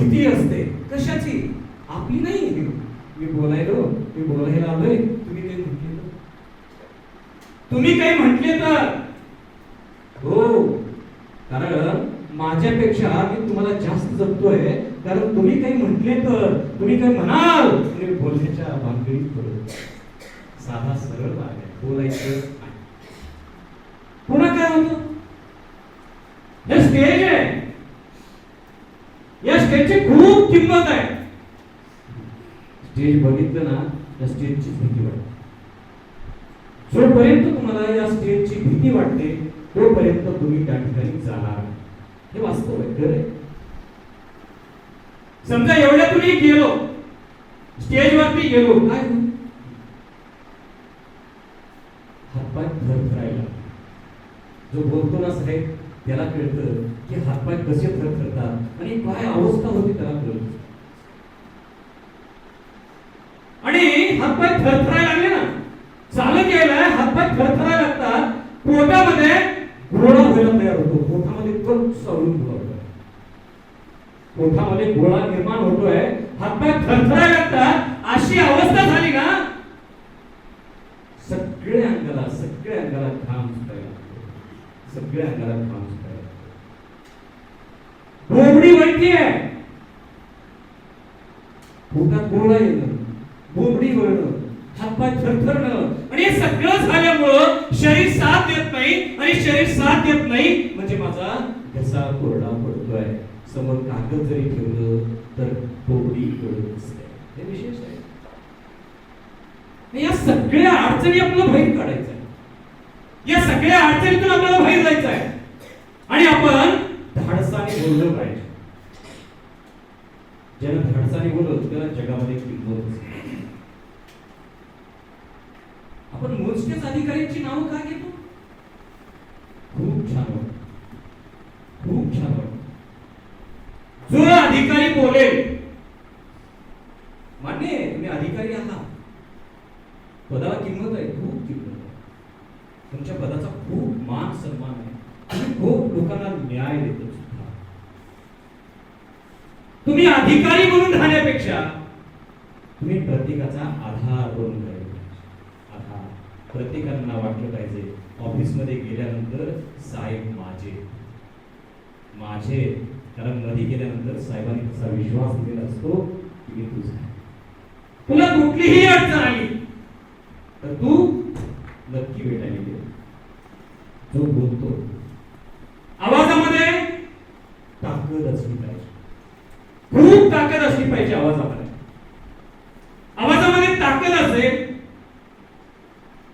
भीती असते. कशाची? आपली नाही मी बोलायलो. मी बोलायला आलोय तुम्ही काही म्हटले तर. तुम्ही काही म्हटले तर. हो. कारण माझ्यापेक्षा मी तुम्हाला जास्त जपतोय. कारण तुम्ही काही म्हटले तर. तुम्ही काही म्हणाल. तुम्ही बोलण्याच्या भानगडीत पडत साधा सरळ आहे. बोलायचं नाही. पुन्हा काय होतं? स्टेज स्टेजची खूप किंमत आहे स्टेज बघितलं ना त्या स्टेजची भीती वाटते जोपर्यंत तुम्हाला या स्टेजची भीती वाटते तोपर्यंत तुम्ही त्या ठिकाणी जाणार. हे वास्तव आहे. समजा एवढ्या तुम्ही गेलो स्टेजवरती गेलो काय? हातपाय थरथरायला. जो बोलतो ना साहेब त्याला कळतं की हातपाय कसे थरथरतात आणि काय अवस्था होती त्याला कळत. आणि हातपाय थरथरायला लागले ना. चालत यायला हातपाय थरथरायला लागतात. पोटामध्ये गोळा व्हायला तयार होतो. पोटामध्ये कट चालून होतो. पोटामध्ये गोळा निर्माण होतोय. हातपाय थरथरायला लागतात. अशी अवस्था झाली ना सगळ्या अंगाला सगळ्या अंगाला घाम सुटायला सगळ्या अंगाला माणूस सुटायला लागतो. बोबडी वळतीये पोटात गोळा येणं बोबडी वळणं हातपाय थरथरणं. आणि हे सगळं झाल्यामुळं शरीर साथ देत नाही आणि शरीर साथ देत नाही म्हणजे माझा घसा कोरडा पडतोय. समोर कागद जरी ठेवलं तर बोबडी गळत असते हे विशेष आहे. या सगळ्या अडचणी आपल्याला बाहेर काढायचं या सगळ्या अडचणीतून आपल्याला बाहेर जायचं आहे आणि आपण धाडसाने बोललो पाहिजे. ज्याला धाडसाने बोलत त्याला जगामध्ये किंमत आपण मोजकेच अधिकाऱ्यांची नावं का घेतो? खूप छान खूप छान जो अधिकारी बोलेल मान्य तुम्ही अधिकारी आहात. पदाला किंमत आहे खूप किंमत आहे. तुमच्या पदाचा खूप मान सन्मान आहे. तुम्ही खूप लोकांना न्याय देतो सुद्धा. तुम्ही अधिकारी म्हणून राहण्यापेक्षा तुम्ही प्रत्येकाचा आधार बनून राहिले आधार. प्रत्येकांना वाटलं पाहिजे. ऑफिसमध्ये गेल्यानंतर साहेब माझे. माझे. कारण मध्ये गेल्यानंतर साहेबांनी तसा विश्वास दिलेला असतो की मी तुझा तुला कुठलीही अडचण नक्की भेटायला गेला. जो बोलतो आवाजामध्ये ताकद असली पाहिजे. खूप ताकद असली पाहिजे.